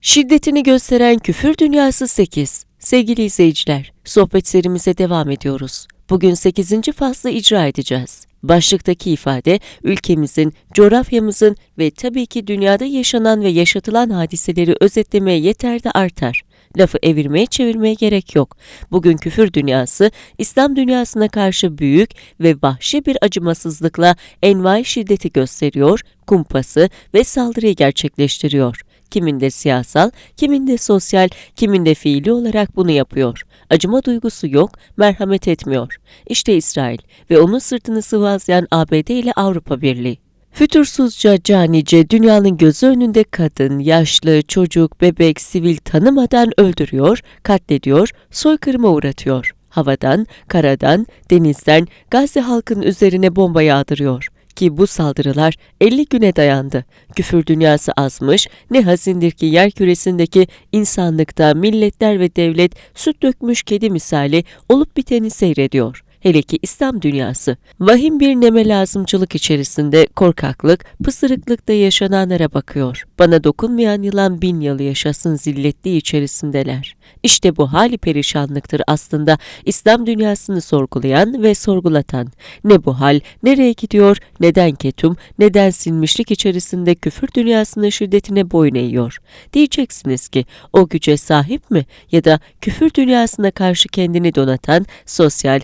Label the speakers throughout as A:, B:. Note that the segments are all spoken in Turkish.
A: Şiddetini gösteren küfür dünyası 8. Sevgili izleyiciler, sohbet serimize devam ediyoruz. Bugün 8. faslı icra edeceğiz. Başlıktaki ifade, ülkemizin, coğrafyamızın ve tabii ki dünyada yaşanan ve yaşatılan hadiseleri özetlemeye yeter de artar. Lafı evirmeye çevirmeye gerek yok. Bugün küfür dünyası, İslam dünyasına karşı büyük ve vahşi bir acımasızlıkla envai şiddeti gösteriyor, kumpası ve saldırıyı gerçekleştiriyor. Kiminde siyasal, kiminde sosyal, kiminde fiili olarak bunu yapıyor. Acıma duygusu yok, merhamet etmiyor. İşte İsrail ve onun sırtını sıvazlayan ABD ile Avrupa Birliği. Fütursuzca, canice, dünyanın gözü önünde kadın, yaşlı, çocuk, bebek, sivil tanımadan öldürüyor, katlediyor, soykırıma uğratıyor. Havadan, karadan, denizden Gazze halkının üzerine bomba yağdırıyor ki bu saldırılar 50 güne dayandı. Küfür dünyası azmış, ne hazindir ki yer küresindeki insanlıkta milletler ve devlet süt dökmüş kedi misali olup biteni seyrediyor. Hele ki İslam dünyası, vahim bir neme lazımcılık içerisinde korkaklık, pısırıklıkta yaşananlara bakıyor. Bana dokunmayan yılan bin yıl yaşasın zilletliği içerisindeler. İşte bu hali perişanlıktır aslında İslam dünyasını sorgulayan ve sorgulatan. Ne bu hal, nereye gidiyor, neden ketum, neden sinmişlik içerisinde küfür dünyasının şiddetine boyun eğiyor? Diyeceksiniz ki o güce sahip mi ya da küfür dünyasına karşı kendini donatan sosyal,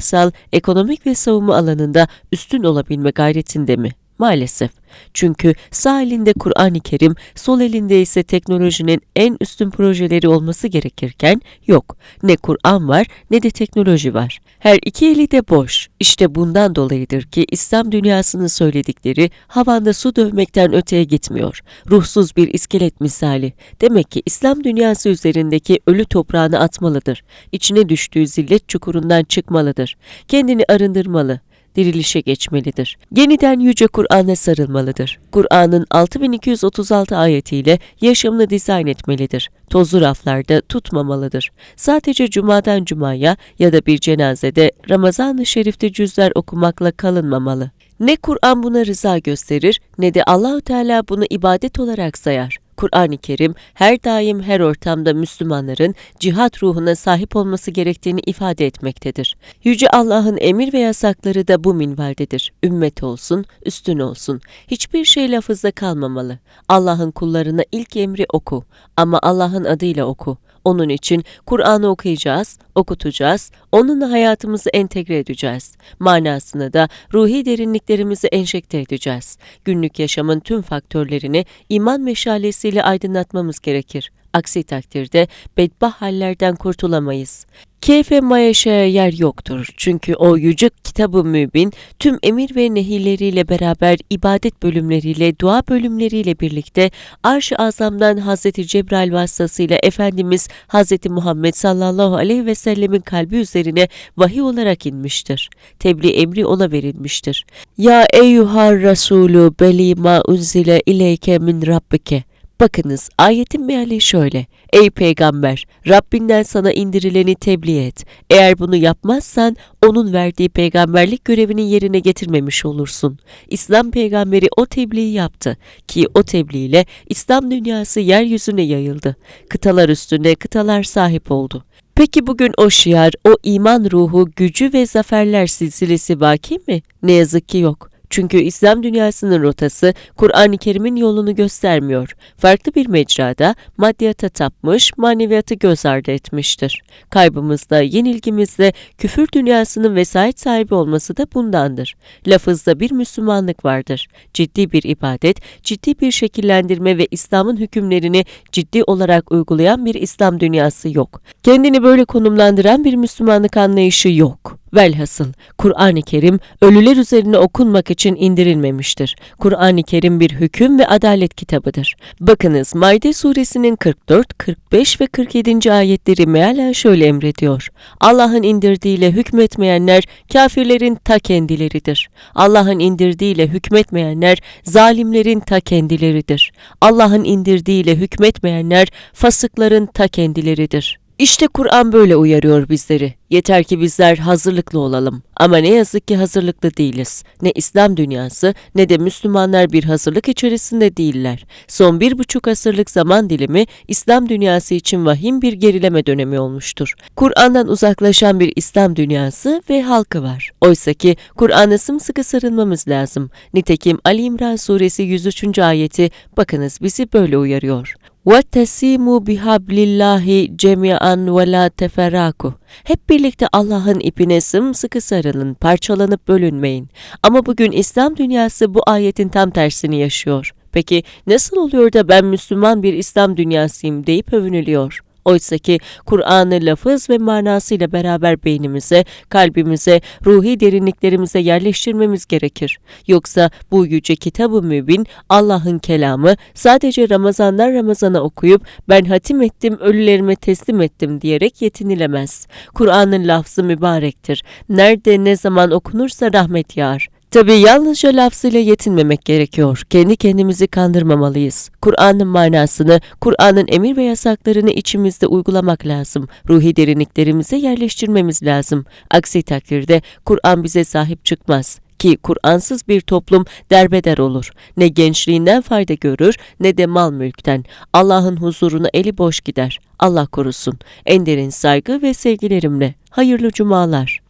A: siyasal, ekonomik ve savunma alanında üstün olabilme gayretinde mi? Maalesef. Çünkü sağ elinde Kur'an-ı Kerim, sol elinde ise teknolojinin en üstün projeleri olması gerekirken yok. Ne Kur'an var ne de teknoloji var. Her iki eli de boş. İşte bundan dolayıdır ki İslam dünyasının söyledikleri havanda su dövmekten öteye gitmiyor. Ruhsuz bir iskelet misali. Demek ki İslam dünyası üzerindeki ölü toprağını atmalıdır. İçine düştüğü zillet çukurundan çıkmalıdır. Kendini arındırmalı dirilişe geçmelidir. Yeniden Yüce Kur'an'a sarılmalıdır. Kur'an'ın 6236 ayetiyle yaşamını dizayn etmelidir. Tozlu raflarda tutmamalıdır. Sadece cumadan cumaya ya da bir cenazede Ramazan-ı Şerif'te cüzler okumakla kalınmamalı. Ne Kur'an buna rıza gösterir ne de Allahü Teala bunu ibadet olarak sayar. Kur'an-ı Kerim her daim her ortamda Müslümanların cihat ruhuna sahip olması gerektiğini ifade etmektedir. Yüce Allah'ın emir ve yasakları da bu minvaldedir. Ümmet olsun, üstün olsun. Hiçbir şey lafızda kalmamalı. Allah'ın kullarına ilk emri oku ama Allah'ın adıyla oku. Onun için Kur'an'ı okuyacağız, okutacağız, onunla hayatımızı entegre edeceğiz. Manasını da ruhi derinliklerimizi enjekte edeceğiz. Günlük yaşamın tüm faktörlerini iman meşalesiyle aydınlatmamız gerekir. Aksi takdirde bedbah hallerden kurtulamayız. Keyfe mayeşaya yer yoktur. Çünkü o yüce kitabı mübin tüm emir ve nehirleriyle beraber ibadet bölümleriyle, dua bölümleriyle birlikte Arş-ı Azam'dan Hazreti Cebrail vasıtasıyla Efendimiz Hazreti Muhammed sallallahu aleyhi ve sellemin kalbi üzerine vahiy olarak inmiştir. Tebliğ emri ona verilmiştir. Ya eyyuhar Resulü beli ma unzile ileyke min rabbike. Bakınız ayetin meali şöyle. Ey peygamber Rabbinden sana indirileni tebliğ et. Eğer bunu yapmazsan onun verdiği peygamberlik görevini yerine getirmemiş olursun. İslam peygamberi o tebliği yaptı ki o tebliğ ile İslam dünyası yeryüzüne yayıldı. Kıtalar üstünde kıtalar sahip oldu. Peki bugün o şiar, o iman ruhu, gücü ve zaferler silsilesi vaki mi? Ne yazık ki yok. Çünkü İslam dünyasının rotası Kur'an-ı Kerim'in yolunu göstermiyor. Farklı bir mecrada maddiyata tapmış, maneviyatı göz ardı etmiştir. Kaybımızda, yenilgimizde küfür dünyasının vesayet sahibi olması da bundandır. Lafızda bir Müslümanlık vardır. Ciddi bir ibadet, ciddi bir şekillendirme ve İslam'ın hükümlerini ciddi olarak uygulayan bir İslam dünyası yok. Kendini böyle konumlandıran bir Müslümanlık anlayışı yok. Velhasıl Kur'an-ı Kerim ölüler üzerine okunmak için indirilmemiştir. Kur'an-ı Kerim bir hüküm ve adalet kitabıdır. Bakınız Maide suresinin 44, 45 ve 47. ayetleri mealen şöyle emrediyor. Allah'ın indirdiğiyle hükmetmeyenler kafirlerin ta kendileridir. Allah'ın indirdiğiyle hükmetmeyenler zalimlerin ta kendileridir. Allah'ın indirdiğiyle hükmetmeyenler fasıkların ta kendileridir İşte Kur'an böyle uyarıyor bizleri. Yeter ki bizler hazırlıklı olalım. Ama ne yazık ki hazırlıklı değiliz. Ne İslam dünyası ne de Müslümanlar bir hazırlık içerisinde değiller. Son bir buçuk asırlık zaman dilimi İslam dünyası için vahim bir gerileme dönemi olmuştur. Kur'an'dan uzaklaşan bir İslam dünyası ve halkı var. Oysa ki Kur'an'a sımsıkı sarılmamız lazım. Nitekim Ali İmran suresi 103. ayeti bakınız bizi böyle uyarıyor. وَتَّسِيمُوا بِحَبْلِ اللّٰهِ جَمِيعًا وَلَا تَفَرَّقُوا Hep birlikte Allah'ın ipine sımsıkı sarılın, parçalanıp bölünmeyin. Ama bugün İslam dünyası bu ayetin tam tersini yaşıyor. Peki nasıl oluyor da ben Müslüman bir İslam dünyasıyım deyip övünülüyor? Oysa ki Kur'an'ı lafız ve manasıyla beraber beynimize, kalbimize, ruhi derinliklerimize yerleştirmemiz gerekir. Yoksa bu yüce kitabı mübin, Allah'ın kelamı sadece Ramazandan Ramazana okuyup ben hatim ettim, ölülerime teslim ettim diyerek yetinilemez. Kur'an'ın lafzı mübarektir. Nerede ne zaman okunursa rahmet yağar. Tabi yalnızca lafzıyla yetinmemek gerekiyor. Kendi kendimizi kandırmamalıyız. Kur'an'ın manasını, Kur'an'ın emir ve yasaklarını içimizde uygulamak lazım. Ruhi derinliklerimize yerleştirmemiz lazım. Aksi takdirde Kur'an bize sahip çıkmaz ki Kur'ansız bir toplum derbeder olur. Ne gençliğinden fayda görür ne de mal mülkten. Allah'ın huzuruna eli boş gider. Allah korusun. En derin saygı ve sevgilerimle. Hayırlı cumalar.